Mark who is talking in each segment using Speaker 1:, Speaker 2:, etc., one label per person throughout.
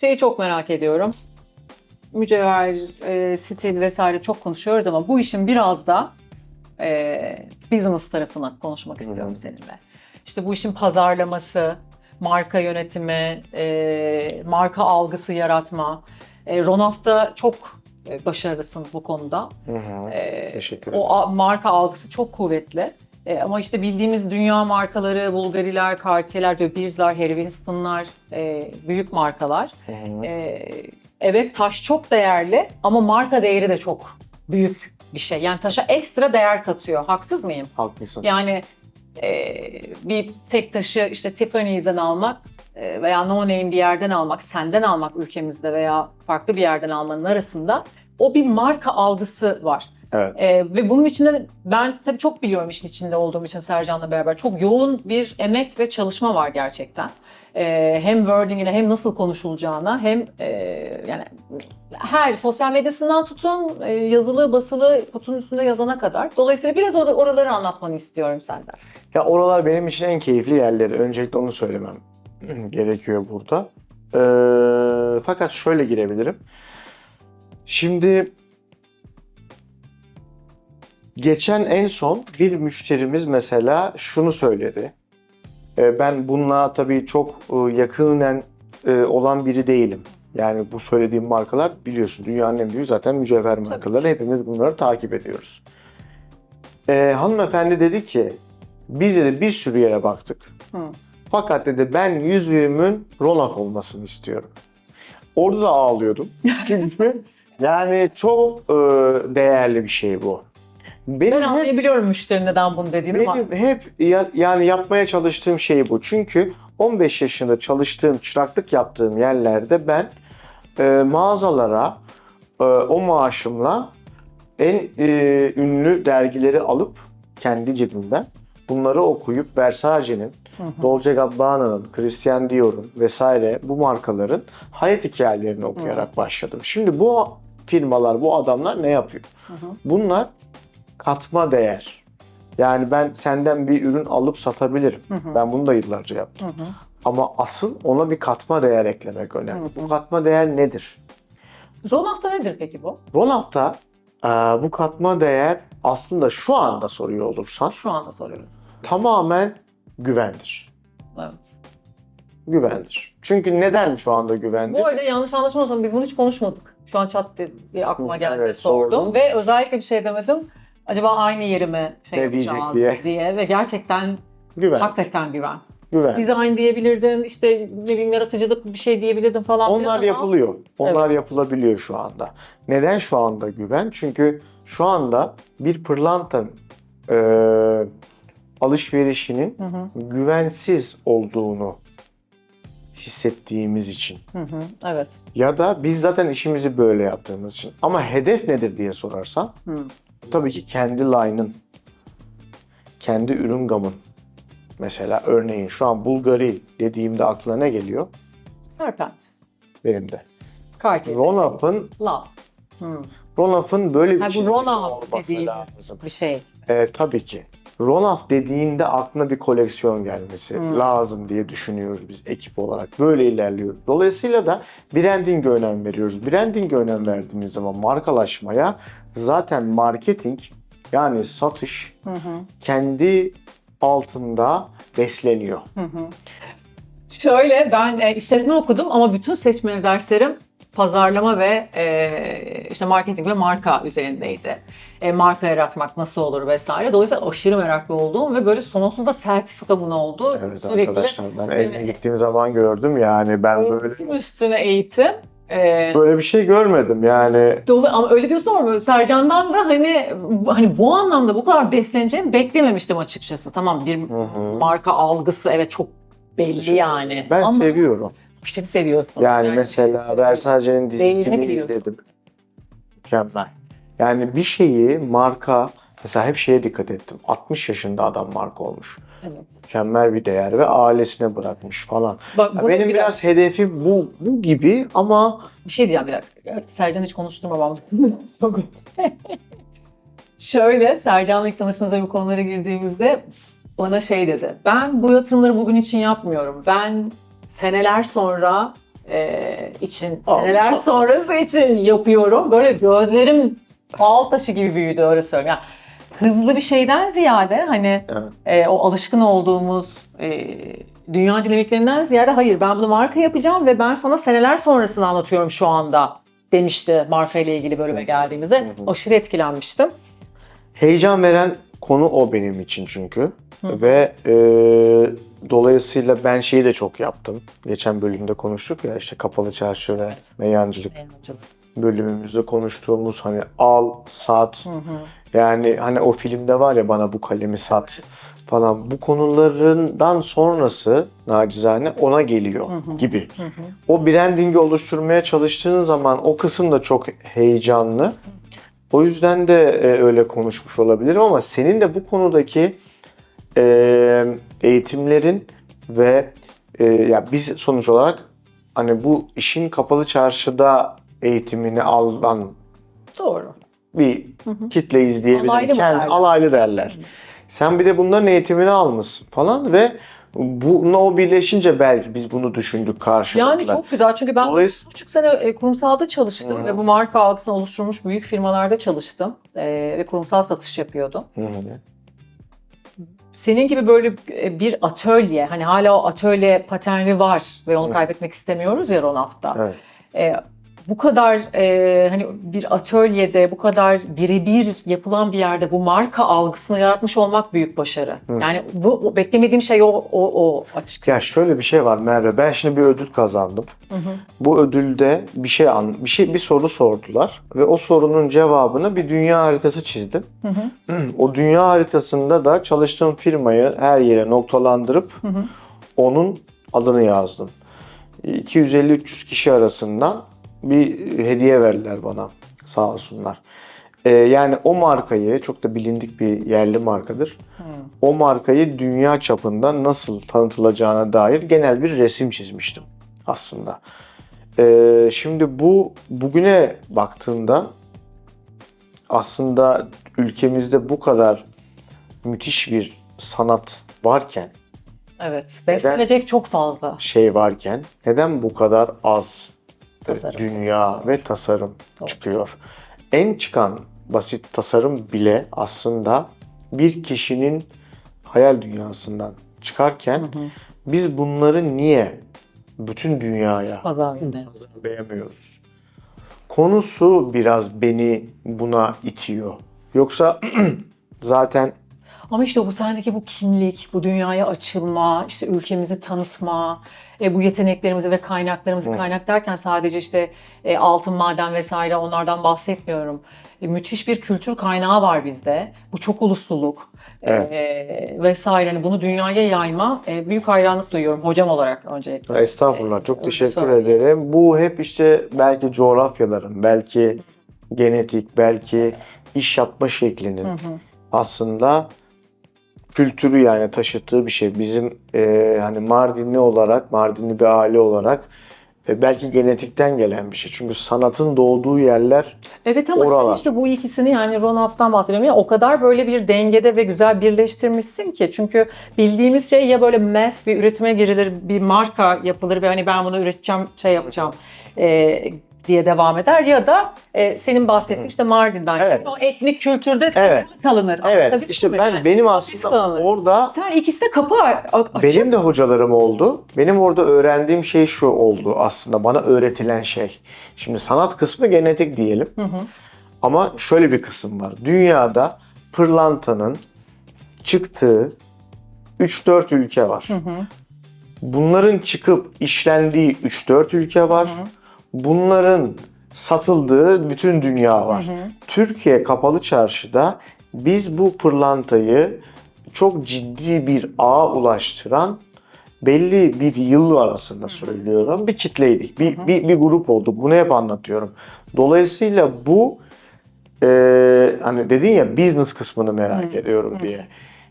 Speaker 1: Şeyi çok merak ediyorum. Mücevher, e, stil vesaire çok konuşuyoruz ama bu işin biraz da e, business tarafına konuşmak istiyorum seninle. İşte bu işin pazarlaması, marka yönetimi, e, marka algısı yaratma. E, Ronaf'ta çok e, başarılısın bu konuda.
Speaker 2: Hı hı.
Speaker 1: E,
Speaker 2: Teşekkür ederim.
Speaker 1: o a- marka algısı çok kuvvetli. E, ama işte bildiğimiz dünya markaları, Bulgariler, Cartier'ler, De Beers'lar, Harry Winston'lar, e, büyük markalar.
Speaker 2: Hı hı.
Speaker 1: E, evet taş çok değerli ama marka değeri de çok büyük bir şey. Yani taşa ekstra değer katıyor. Haksız mıyım?
Speaker 2: Haklısın.
Speaker 1: Yani e, bir tek taşı işte Tiffany's'den almak e, veya no name bir yerden almak, senden almak ülkemizde veya farklı bir yerden almanın arasında o bir marka algısı var.
Speaker 2: Evet.
Speaker 1: E, ve bunun içinde ben tabii çok biliyorum işin içinde olduğum için Sercan'la beraber. Çok yoğun bir emek ve çalışma var gerçekten. E, hem wording'ine hem nasıl konuşulacağına hem e, yani her sosyal medyasından tutun e, yazılı basılı kutunun üstünde yazana kadar. Dolayısıyla biraz or- oraları anlatmanı istiyorum senden.
Speaker 2: Ya oralar benim için en keyifli yerleri. Öncelikle onu söylemem gerekiyor burada. Ee, fakat şöyle girebilirim. Şimdi geçen en son bir müşterimiz mesela şunu söyledi. Ee, ben bununla tabii çok e, yakinen e, olan biri değilim. Yani bu söylediğim markalar biliyorsun dünyanın en büyük zaten mücevher markaları. Hepimiz bunları takip ediyoruz. Ee, hanımefendi dedi ki biz dedi bir sürü yere baktık.
Speaker 1: Hı.
Speaker 2: Fakat dedi ben yüzüğümün Rolex olmasını istiyorum. Orada da ağlıyordum. Çünkü yani çok e, değerli bir şey bu. Benim
Speaker 1: Ben
Speaker 2: hep,
Speaker 1: anlayabiliyorum müşterinin neden bunu dediğini ama
Speaker 2: benim hep ya- yani yapmaya çalıştığım şey bu. Çünkü 15 yaşında çalıştığım, çıraklık yaptığım yerlerde ben e, mağazalara e, o maaşımla en e, ünlü dergileri alıp kendi cebimden bunları okuyup Versace'nin,
Speaker 1: Hı hı.
Speaker 2: Dolce Gabbana'nın, Christian Dior'un vesaire bu markaların hayat hikayelerini okuyarak başladım. Şimdi bu firmalar, bu adamlar ne yapıyor?
Speaker 1: Hı hı.
Speaker 2: Bunlar katma değer. Yani ben senden bir ürün alıp satabilirim.
Speaker 1: Hı hı.
Speaker 2: Ben bunu da yıllarca yaptım.
Speaker 1: Hı hı.
Speaker 2: Ama asıl ona bir katma değer eklemek önemli.
Speaker 1: Hı hı.
Speaker 2: Bu katma değer nedir?
Speaker 1: Ronaf'ta nedir peki bu?
Speaker 2: Ronalt'ta e, bu katma değer aslında şu anda soruyor olursan
Speaker 1: Şu anda soruyorum.
Speaker 2: tamamen güvendir.
Speaker 1: Evet.
Speaker 2: Güvendir. Çünkü neden şu anda güvendir?
Speaker 1: Bu arada yanlış anlaşılmasın biz bunu hiç konuşmadık. Şu an çat diye aklıma geldi
Speaker 2: evet,
Speaker 1: sordum.
Speaker 2: sordum.
Speaker 1: Ve özellikle bir şey demedim. Acaba aynı yerime şey
Speaker 2: Ne diyecek
Speaker 1: yapacağım
Speaker 2: diye.
Speaker 1: Ve gerçekten
Speaker 2: Güven.
Speaker 1: hakikaten güven.
Speaker 2: Güven.
Speaker 1: Design diyebilirdin, işte ne bileyim yaratıcılık bir şey diyebilirdin falan. filan
Speaker 2: Onlar
Speaker 1: ama-
Speaker 2: yapılıyor. Onlar yapılabiliyor şu anda. Neden şu anda güven? Çünkü şu anda bir pırlantanın e, alışverişinin güvensiz olduğunu hissettiğimiz için.
Speaker 1: hı hı, evet.
Speaker 2: Ya da biz zaten işimizi böyle yaptığımız için. Ama hedef nedir diye sorarsan
Speaker 1: Hı.
Speaker 2: Tabii ki kendi line'ın, kendi ürün gamın. Mesela örneğin şu an Bulgari dediğimde aklına ne geliyor?
Speaker 1: Serpent.
Speaker 2: Benim de.
Speaker 1: Cartier.
Speaker 2: Ronaf'ın
Speaker 1: La. Hı.
Speaker 2: Ronaf'ın böyle bir
Speaker 1: Ha, bu
Speaker 2: olması
Speaker 1: dediğimiz
Speaker 2: lazım.
Speaker 1: Bir şey.
Speaker 2: Ee, tabii ki. Ronaf dediğinde aklına bir koleksiyon gelmesi
Speaker 1: Hmm.
Speaker 2: lazım diye düşünüyoruz biz ekip olarak. Böyle ilerliyoruz. Dolayısıyla da branding'e önem veriyoruz. Branding'e önem verdiğimiz zaman markalaşmaya zaten marketing yani satış
Speaker 1: Hı hı.
Speaker 2: kendi altında besleniyor.
Speaker 1: Hı hı. Şöyle ben e, işletme okudum ama bütün seçmeli derslerim pazarlama ve e, işte marketing ve marka üzerindeydi. E, marka yaratmak nasıl olur vesaire. Dolayısıyla aşırı meraklı olduğum ve böyle sonsuz da sertifikamın olduğu
Speaker 2: Evet
Speaker 1: sürekli
Speaker 2: arkadaşlar ben
Speaker 1: Evet.
Speaker 2: evine gittiğim zaman gördüm yani ben böyle
Speaker 1: eğitim üstüne eğitim. E,
Speaker 2: böyle bir şey görmedim yani.
Speaker 1: Dolu ama öyle diyorsun ama böyle Sercan'dan da hani hani bu anlamda bu kadar besleneceğimi beklememiştim açıkçası. Tamam bir
Speaker 2: Hı hı.
Speaker 1: marka algısı evet çok belli yani.
Speaker 2: Ben
Speaker 1: ama
Speaker 2: seviyorum.
Speaker 1: İşte seviyorsun.
Speaker 2: Yani mesela Versace'nin dizisini
Speaker 1: Beynine biliyorsun.
Speaker 2: izledim. Mükemmel. Yani bir şeyi marka mesela hep şeye dikkat ettim. 60 yaşında adam marka olmuş.
Speaker 1: Evet.
Speaker 2: Mükemmel bir değer ve ailesine bırakmış falan.
Speaker 1: Bak
Speaker 2: Ya
Speaker 1: bunu
Speaker 2: benim biraz hedefi bu bu gibi ama
Speaker 1: bir şey diyeceğim bir dakika. Sercan hiç konuşturmamam. Çok Şöyle Sercan'la ilk tanıştığımızda bu konulara girdiğimizde bana şey dedi. Ben bu yatırımları bugün için yapmıyorum. Ben seneler sonra e, için, seneler
Speaker 2: Allah.
Speaker 1: sonrası için yapıyorum. Böyle gözlerim fal taşı gibi büyüdü öyle söyleyeyim. Yani hızlı bir şeyden ziyade hani
Speaker 2: Evet.
Speaker 1: e, o alışkın olduğumuz e, dünya dinamiklerinden ziyade hayır ben bunu marka yapacağım ve ben sana seneler sonrasını anlatıyorum şu anda demişti marka ile ilgili bölüme geldiğimizde.
Speaker 2: hı.
Speaker 1: Aşırı etkilenmiştim.
Speaker 2: Heyecan veren konu o benim için çünkü.
Speaker 1: Hı.
Speaker 2: Ve e, dolayısıyla ben şeyi de çok yaptım. Geçen bölümde konuştuk ya işte kapalı çarşı ve meyhancılık bölümümüzde konuştuğumuz hani al, sat.
Speaker 1: Hı hı.
Speaker 2: Yani hani o filmde var ya bana bu kalemi sat falan. Bu konularından sonrası nacizane ona geliyor
Speaker 1: Hı hı.
Speaker 2: gibi.
Speaker 1: Hı hı.
Speaker 2: O brandingi oluşturmaya çalıştığın zaman o kısım da çok heyecanlı. O yüzden de e, öyle konuşmuş olabilirim ama senin de bu konudaki e, eğitimlerin ve e, ya biz sonuç olarak hani bu işin kapalı çarşıda eğitimini alan
Speaker 1: Doğru.
Speaker 2: bir
Speaker 1: Hı hı.
Speaker 2: kitleyiz diyebilirim.
Speaker 1: Alaylı
Speaker 2: Kendi- alaylı derler. Sen bir de bunların eğitimini almışsın falan ve bununla o birleşince belki biz bunu düşündük karşılıklı.
Speaker 1: Yani çok güzel çünkü ben
Speaker 2: Dolayısıyla
Speaker 1: buçuk sene e, kurumsalda çalıştım
Speaker 2: Hı
Speaker 1: ve bu marka algısını oluşturmuş büyük firmalarda çalıştım e, ve kurumsal satış yapıyordum.
Speaker 2: Hı.
Speaker 1: Senin gibi böyle e, bir atölye, hani hala o atölye paterni var ve onu
Speaker 2: Hı.
Speaker 1: kaybetmek istemiyoruz ya Ronaf'ta.
Speaker 2: Evet.
Speaker 1: E, bu kadar e, hani bir atölyede, bu kadar birebir yapılan bir yerde bu marka algısını yaratmış olmak büyük başarı.
Speaker 2: Hı.
Speaker 1: Yani bu, bu beklemediğim şey o, o, o açıkçası.
Speaker 2: Ya şöyle bir şey var Merve. Ben şimdi bir ödül kazandım.
Speaker 1: Hı hı.
Speaker 2: Bu ödülde bir şey an, bir şey bir soru sordular ve o sorunun cevabını bir dünya haritası çizdim.
Speaker 1: Hı hı.
Speaker 2: O dünya haritasında da çalıştığım firmayı her yere noktalandırıp
Speaker 1: Hı hı.
Speaker 2: onun adını yazdım. 250-300 kişi arasından bir hediye verdiler bana. Sağ olsunlar. Ee, yani o markayı çok da bilindik bir yerli markadır.
Speaker 1: Hı.
Speaker 2: O markayı dünya çapında nasıl tanıtılacağına dair genel bir resim çizmiştim aslında. Ee, şimdi bu bugüne baktığında aslında ülkemizde bu kadar müthiş bir sanat varken,
Speaker 1: Evet. Beslenecek çok fazla.
Speaker 2: şey varken neden bu kadar az
Speaker 1: Tasarım.
Speaker 2: dünya ve tasarım
Speaker 1: Doğru.
Speaker 2: çıkıyor? En çıkan basit tasarım bile aslında bir kişinin hayal dünyasından çıkarken
Speaker 1: Hı hı.
Speaker 2: biz bunları niye bütün dünyaya
Speaker 1: Pazarında.
Speaker 2: beğenmiyoruz? Konusu biraz beni buna itiyor. Yoksa zaten
Speaker 1: Ama işte bu sendeki bu kimlik, bu dünyaya açılma, işte ülkemizi tanıtma, e, bu yeteneklerimizi ve kaynaklarımızı
Speaker 2: Hı.
Speaker 1: kaynak derken sadece işte e, altın, maden vesaire onlardan bahsetmiyorum. E, müthiş bir kültür kaynağı var bizde. Bu çok ulusluluk
Speaker 2: Evet.
Speaker 1: e, vesaire. Hani bunu dünyaya yayma e, büyük hayranlık duyuyorum hocam olarak öncelikle.
Speaker 2: Estağfurullah. Çok
Speaker 1: öyle
Speaker 2: teşekkür ederim. Bu hep işte belki coğrafyaların, belki genetik, belki iş yapma şeklinin
Speaker 1: Hı hı.
Speaker 2: aslında kültürü yani taşıttığı bir şey. Bizim e, hani Mardinli olarak, Mardinli bir aile olarak e, belki genetikten gelen bir şey. Çünkü sanatın doğduğu yerler
Speaker 1: Evet ama
Speaker 2: Oralar.
Speaker 1: işte bu ikisini yani Ronaldo'dan bahsediyorum ya o kadar böyle bir dengede ve güzel birleştirmişsin ki çünkü bildiğimiz şey ya böyle mass bir üretime girilir bir marka yapılır ve hani ben bunu üreteceğim şey yapacağım e, diye devam eder ya da e, senin bahsettiğin işte Mardin'den
Speaker 2: Evet.
Speaker 1: o etnik kültürde
Speaker 2: Evet.
Speaker 1: kalınır.
Speaker 2: Evet.
Speaker 1: Anlatabildim
Speaker 2: işte
Speaker 1: mi?
Speaker 2: ben
Speaker 1: Yani
Speaker 2: benim aslında
Speaker 1: Kalınır.
Speaker 2: orada
Speaker 1: sen ikisi de kapı a- açık.
Speaker 2: Benim de hocalarım oldu. Benim orada öğrendiğim şey şu oldu aslında bana öğretilen şey. Şimdi sanat kısmı genetik diyelim.
Speaker 1: Hı hı.
Speaker 2: Ama şöyle bir kısım var. Dünyada pırlantanın çıktığı 3-4 ülke var.
Speaker 1: Hı hı.
Speaker 2: Bunların çıkıp işlendiği 3-4 ülke var. Bunların satıldığı bütün dünya var.
Speaker 1: Hı hı.
Speaker 2: Türkiye kapalı çarşıda biz bu pırlantayı çok ciddi bir ağa ulaştıran belli bir yıl arasında söylüyorum bir kitleydik. Bir, bir, bir grup olduk. Bunu hep anlatıyorum. Dolayısıyla bu e, hani dedin ya business kısmını merak ediyorum diye.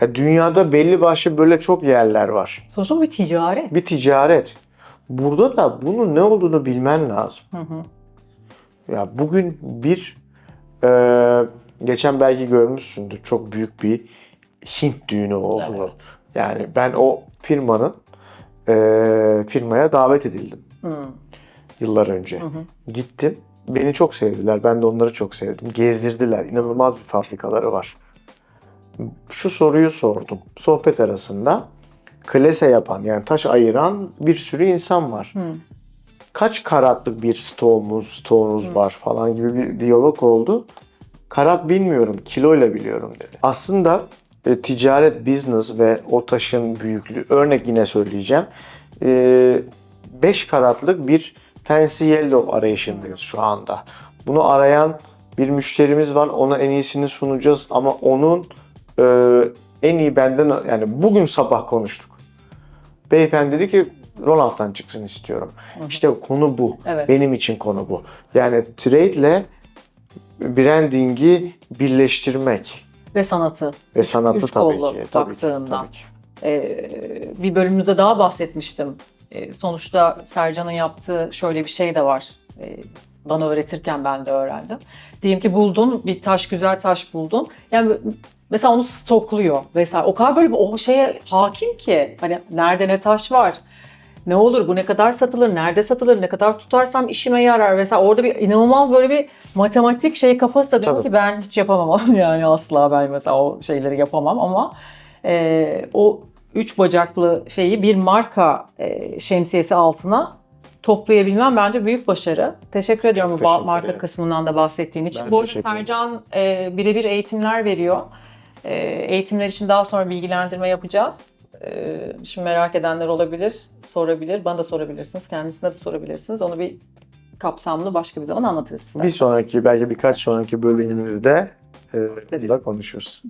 Speaker 2: Ya dünyada belli başlı böyle çok yerler var.
Speaker 1: Sonuçta bir ticaret.
Speaker 2: Bir ticaret. Burada da bunun ne olduğunu bilmen lazım.
Speaker 1: Hı hı.
Speaker 2: Ya bugün bir e, geçen belki görmüşsündür çok büyük bir Hint düğünü oldu.
Speaker 1: Evet.
Speaker 2: Yani ben o firmanın e, firmaya davet edildim.
Speaker 1: Hı.
Speaker 2: yıllar önce.
Speaker 1: Hı hı.
Speaker 2: Gittim. Beni çok sevdiler. Ben de onları çok sevdim. Gezdirdiler. İnanılmaz bir fabrikaları var. Şu soruyu sordum. Sohbet arasında klase yapan yani taş ayıran bir sürü insan var.
Speaker 1: Hı.
Speaker 2: Kaç karatlık bir stoğumuz, stoğunuz
Speaker 1: Hı.
Speaker 2: var falan gibi bir diyalog oldu. Karat bilmiyorum, kiloyla biliyorum dedi. Aslında e, ticaret, business ve o taşın büyüklüğü, örnek yine söyleyeceğim. 5 karatlık bir fancy yellow arayışındayız şu anda. Bunu arayan bir müşterimiz var. Ona en iyisini sunacağız ama onun e, en iyi benden yani bugün sabah konuştuk. Beyefendi dedi ki Ronald'dan çıksın istiyorum. İşte konu bu.
Speaker 1: Evet.
Speaker 2: Benim için konu bu. Yani trade ile branding'i birleştirmek
Speaker 1: Ve sanatı.
Speaker 2: ve sanatı
Speaker 1: Üç
Speaker 2: tabii
Speaker 1: kollu
Speaker 2: ki. Tabii ki, tabii ki.
Speaker 1: Ee, bir bölümümüzde daha bahsetmiştim. Ee, sonuçta Sercan'ın yaptığı şöyle bir şey de var. Ee, bana öğretirken ben de öğrendim. Diyelim ki buldun, bir taş güzel taş buldun. Yani mesela onu stokluyor vesaire. O kadar böyle bir o şeye hakim ki. Hani nerede ne taş var, ne olur, bu ne kadar satılır, nerede satılır, ne kadar tutarsam işime yarar vesaire. Orada bir inanılmaz böyle bir matematik şey kafası da diyor ki ben hiç yapamam yani asla ben mesela o şeyleri yapamam ama e, o üç bacaklı şeyi bir marka e, şemsiyesi altına toplayabilmem bence büyük başarı. Teşekkür ediyorum bu
Speaker 2: teşekkür
Speaker 1: marka
Speaker 2: ederim.
Speaker 1: kısmından da bahsettiğin için.
Speaker 2: Ben
Speaker 1: bu arada. Sercan e, birebir eğitimler veriyor. E, eğitimler için daha sonra bilgilendirme yapacağız. E, şimdi merak edenler olabilir, sorabilir. Bana da sorabilirsiniz, kendisine de sorabilirsiniz. Onu bir kapsamlı başka bir zaman anlatırız size.
Speaker 2: Bir sonraki belki birkaç sonraki bölümümüzde e, da konuşuruz.